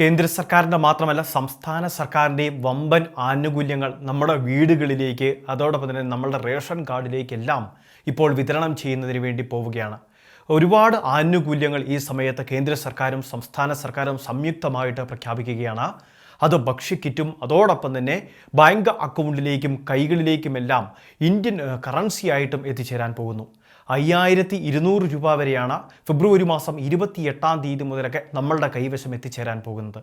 കേന്ദ്ര സർക്കാരിന്റെ മാത്രമല്ല സംസ്ഥാന സർക്കാരിന്റെയും വമ്പൻ ആനുകൂല്യങ്ങൾ നമ്മുടെ വീടുകളിലേക്ക് അതോടൊപ്പം തന്നെ നമ്മളുടെ റേഷൻ കാർഡിലേക്കെല്ലാം ഇപ്പോൾ വിതരണം ചെയ്യുന്നതിന് വേണ്ടി പോവുകയാണ്. ഒരുപാട് ആനുകൂല്യങ്ങൾ ഈ സമയത്ത് കേന്ദ്ര സർക്കാരും സംസ്ഥാന സർക്കാരും സംയുക്തമായിട്ട് പ്രഖ്യാപിക്കുകയാണ്. അത് ഭക്ഷ്യക്കിറ്റും അതോടൊപ്പം തന്നെ ബാങ്ക് അക്കൗണ്ടിലേക്കും കൈകളിലേക്കുമെല്ലാം ഇന്ത്യൻ കറൻസിയായിട്ടും എത്തിച്ചേരാൻ പോകുന്നു. അയ്യായിരത്തി ഇരുന്നൂറ് രൂപ വരെയാണ് ഫെബ്രുവരി മാസം ഇരുപത്തി എട്ടാം തീയതി മുതലൊക്കെ നമ്മളുടെ കൈവശം എത്തിച്ചേരാൻ പോകുന്നത്.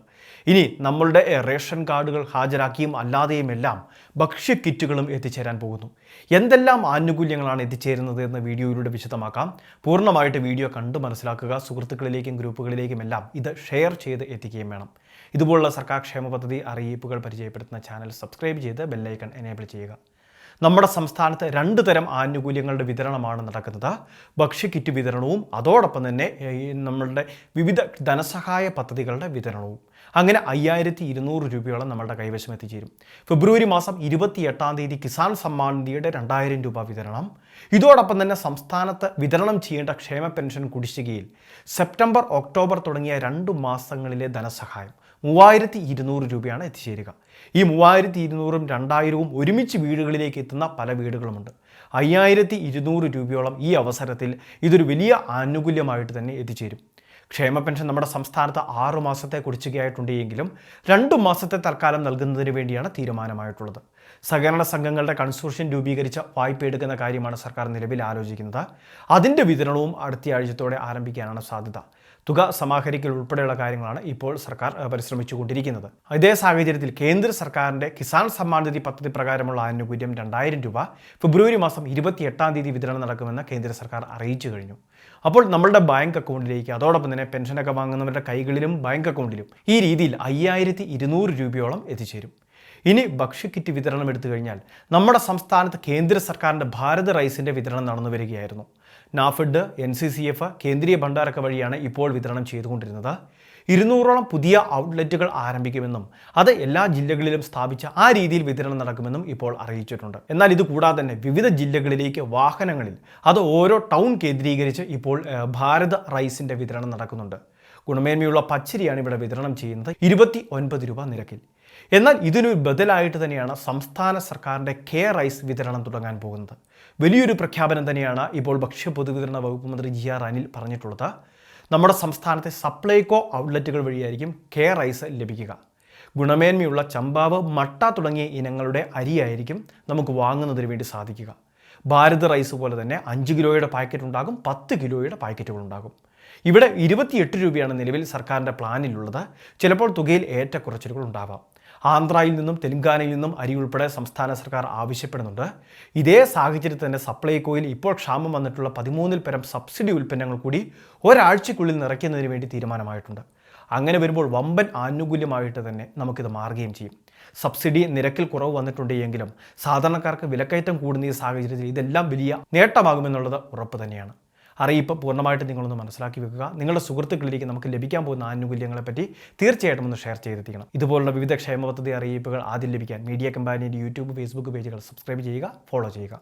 ഇനി നമ്മളുടെ റേഷൻ കാർഡുകൾ ഹാജരാക്കിയും അല്ലാതെയും എല്ലാം ഭക്ഷ്യ കിറ്റുകളും എത്തിച്ചേരാൻ പോകുന്നു. എന്തെല്ലാം ആനുകൂല്യങ്ങളാണ് എത്തിച്ചേരുന്നത് എന്ന് വീഡിയോയിലൂടെ വിശദമാക്കാം. പൂർണമായിട്ട് വീഡിയോ കണ്ട് മനസ്സിലാക്കുക. സുഹൃത്തുക്കളിലേക്കും ഗ്രൂപ്പുകളിലേക്കും എല്ലാം ഇത് ഷെയർ ചെയ്ത് എത്തിക്കുകയും വേണം. ഇതുപോലുള്ള സർക്കാർ ക്ഷേമ പദ്ധതി അറിയിപ്പുകൾ പരിചയപ്പെടുത്തുന്ന ചാനൽ സബ്സ്ക്രൈബ് ചെയ്ത് ബെല്ലൈക്കൺ എനേബിൾ ചെയ്യുക. നമ്മുടെ സംസ്ഥാനത്ത് രണ്ട് തരം ആനുകൂല്യങ്ങളുടെ വിതരണമാണ് നടക്കുന്നത്. ഭക്ഷ്യക്കിറ്റ് വിതരണവും അതോടൊപ്പം തന്നെ നമ്മളുടെ വിവിധ ധനസഹായ പദ്ധതികളുടെ വിതരണവും. അങ്ങനെ അയ്യായിരത്തി ഇരുന്നൂറ് രൂപയോളം നമ്മളുടെ കൈവശം എത്തിച്ചേരും. ഫെബ്രുവരി മാസം ഇരുപത്തി എട്ടാം തീയതി കിസാൻ സമ്മാൻ നിധിയുടെ രണ്ടായിരം രൂപ വിതരണം. ഇതോടൊപ്പം തന്നെ സംസ്ഥാനത്ത് വിതരണം ചെയ്യേണ്ട ക്ഷേമ പെൻഷൻ കുടിശ്ശികയിൽ സെപ്റ്റംബർ ഒക്ടോബർ തുടങ്ങിയ രണ്ട് മാസങ്ങളിലെ ധനസഹായം. മൂവായിരത്തി ഇരുന്നൂറ് രൂപയാണ് എത്തിച്ചേരുക. ഈ മൂവായിരത്തി ഇരുന്നൂറും രണ്ടായിരവും ഒരുമിച്ച് വീടുകളിലേക്ക് എത്തുന്ന പല വീടുകളുമുണ്ട്. അയ്യായിരത്തി ഇരുന്നൂറ് രൂപയോളം ഈ അവസരത്തിൽ ഇതൊരു വലിയ ആനുകൂല്യമായിട്ട് തന്നെ എത്തിച്ചേരും. ക്ഷേമ പെൻഷൻ നമ്മുടെ സംസ്ഥാനത്ത് ആറു മാസത്തെ കുടിശ്ശികയായിട്ടുണ്ട് എങ്കിലും രണ്ടു മാസത്തെ തൽക്കാലം നൽകുന്നതിന് വേണ്ടിയാണ് തീരുമാനമായിട്ടുള്ളത്. സഹകരണ സംഘങ്ങളുടെ കൺസോർഷ്യം രൂപീകരിച്ച വായ്പ എടുക്കുന്ന കാര്യമാണ് സർക്കാർ നിലവിൽ ആലോചിക്കുന്നത്. അതിന്റെ വിതരണവും അടുത്തയാഴ്ചത്തോടെ ആരംഭിക്കാനാണ് സാധ്യത. തുക സമാഹരിക്കൽ ഉൾപ്പെടെയുള്ള കാര്യങ്ങളാണ് ഇപ്പോൾ സർക്കാർ പരിശ്രമിച്ചുകൊണ്ടിരിക്കുന്നത്. ഇതേ സാഹചര്യത്തിൽ കേന്ദ്ര സർക്കാരിന്റെ കിസാൻ സമ്മാൻ നിധി പദ്ധതി പ്രകാരമുള്ള ആനുകൂല്യം രണ്ടായിരം രൂപ ഫെബ്രുവരി മാസം ഇരുപത്തി എട്ടാം തീയതി വിതരണം നടക്കുമെന്ന് കേന്ദ്ര സർക്കാർ അറിയിച്ചു കഴിഞ്ഞു. അപ്പോൾ നമ്മളുടെ ബാങ്ക് അക്കൗണ്ടിലേക്ക് അതോടൊപ്പം തന്നെ പെൻഷനൊക്കെ വാങ്ങുന്നവരുടെ കൈകളിലും ബാങ്ക് അക്കൗണ്ടിലും ഈ രീതിയിൽ അയ്യായിരത്തി രൂപയോളം എത്തിച്ചേരും. ഇനി ഭക്ഷ്യക്കിറ്റ് വിതരണം എടുത്തു കഴിഞ്ഞാൽ നമ്മുടെ സംസ്ഥാനത്ത് കേന്ദ്ര സർക്കാരിന്റെ ഭാരത് റൈസിന്റെ വിതരണം നടന്നു വരികയായിരുന്നു. NAFED N C C F കേന്ദ്രീയ ഭണ്ഡാരക്ക വഴിയാണ് ഇപ്പോൾ വിതരണം ചെയ്തുകൊണ്ടിരുന്നത്. ഇരുന്നൂറോളം പുതിയ ഔട്ട്ലെറ്റുകൾ ആരംഭിക്കുമെന്നും അത് എല്ലാ ജില്ലകളിലും സ്ഥാപിച്ച ആ രീതിയിൽ വിതരണം നടക്കുമെന്നും ഇപ്പോൾ അറിയിച്ചിട്ടുണ്ട്. എന്നാൽ ഇത് കൂടാതെ തന്നെ വിവിധ ജില്ലകളിലേക്ക് വാഹനങ്ങളിൽ അത് ഓരോ ടൗൺ കേന്ദ്രീകരിച്ച് ഇപ്പോൾ ഭാരത് റൈസിന്റെ വിതരണം നടക്കുന്നുണ്ട്. ഗുണമേന്മയുള്ള പച്ചരിയാണ് ഇവിടെ വിതരണം ചെയ്യുന്നത്. ഇരുപത്തി ഒൻപത് രൂപ നിരക്കിൽ. എന്നാൽ ഇതിനു ബദലായിട്ട് തന്നെയാണ് സംസ്ഥാന സർക്കാരിന്റെ കെ റൈസ് വിതരണം തുടങ്ങാൻ പോകുന്നത്. വലിയൊരു പ്രഖ്യാപനം തന്നെയാണ് ഇപ്പോൾ ഭക്ഷ്യ പൊതുവിതരണ വകുപ്പ് മന്ത്രി ജി ആർ അനിൽ പറഞ്ഞിട്ടുള്ളത്. നമ്മുടെ സംസ്ഥാനത്തെ സപ്ലൈകോ ഔട്ട്ലെറ്റുകൾ വഴിയായിരിക്കും കെ റൈസ് ലഭിക്കുക. ഗുണമേന്മയുള്ള ചമ്പാവ് മട്ട തുടങ്ങിയ ഇനങ്ങളുടെ അരിയായിരിക്കും നമുക്ക് വാങ്ങുന്നതിന് വേണ്ടി സാധിക്കുക. ഭാരത് റൈസ് പോലെ തന്നെ അഞ്ച് കിലോയുടെ പാക്കറ്റ് ഉണ്ടാകും പത്ത് കിലോയുടെ പാക്കറ്റുകൾ ഉണ്ടാകും. ഇവിടെ ഇരുപത്തിയെട്ട് രൂപയാണ് നിലവിൽ സർക്കാരിന്റെ പ്ലാനിലുള്ളത്. ചിലപ്പോൾ തുകയിൽ ഏറ്റക്കുറച്ചിലുകൾ ഉണ്ടാവാം. ആന്ധ്രയിൽ നിന്നും തെലങ്കാനയിൽ നിന്നും അരി ഉൾപ്പെടെ സംസ്ഥാന സർക്കാർ ആവശ്യപ്പെടുന്നുണ്ട്. ഇതേ സാഹചര്യത്തിൽ തന്നെ സപ്ലൈകോയിൽ ഇപ്പോൾ ക്ഷാമം വന്നിട്ടുള്ള പതിമൂന്നിൽ പരം സബ്സിഡി ഉൽപ്പന്നങ്ങൾ കൂടി ഒരാഴ്ചയ്ക്കുള്ളിൽ നിറയ്ക്കുന്നതിന് വേണ്ടി തീരുമാനമായിട്ടുണ്ട്. അങ്ങനെ വരുമ്പോൾ വമ്പൻ ആനുകൂല്യമായിട്ട് തന്നെ നമുക്കിത് മാറുകയും ചെയ്യും. സബ്സിഡി നിരക്കിൽ കുറവ് വന്നിട്ടുണ്ട് എങ്കിലും സാധാരണക്കാർക്ക് വിലക്കയറ്റം കൂടുന്ന ഈ സാഹചര്യത്തിൽ ഇതെല്ലാം വലിയ നേട്ടമാകുമെന്നുള്ളത് ഉറപ്പ് തന്നെയാണ്. അറിയിപ്പ് പൂർണമായിട്ട് നിങ്ങളൊന്ന് മനസ്സിലാക്കി വെക്കുക. നിങ്ങളുടെ സുഹൃത്തുക്കളിലേക്ക് നമുക്ക് ലഭിക്കാൻ പോകുന്ന ആനുകൂല്യങ്ങളെപ്പറ്റി തീർച്ചയായിട്ടും ഒന്ന് ഷെയർ ചെയ്തെത്തിക്കണം. ഇതുപോലുള്ള വിവിധ ക്ഷേമ പദ്ധതി അറിയിപ്പുകൾ ആദ്യം ലഭിക്കാൻ മീഡിയ കമ്പാനിയുടെ യൂട്യൂബ് ഫേസ്ബുക്ക് പേജുകൾ സബ്സ്ക്രൈബ് ചെയ്യുക ഫോളോ ചെയ്യുക.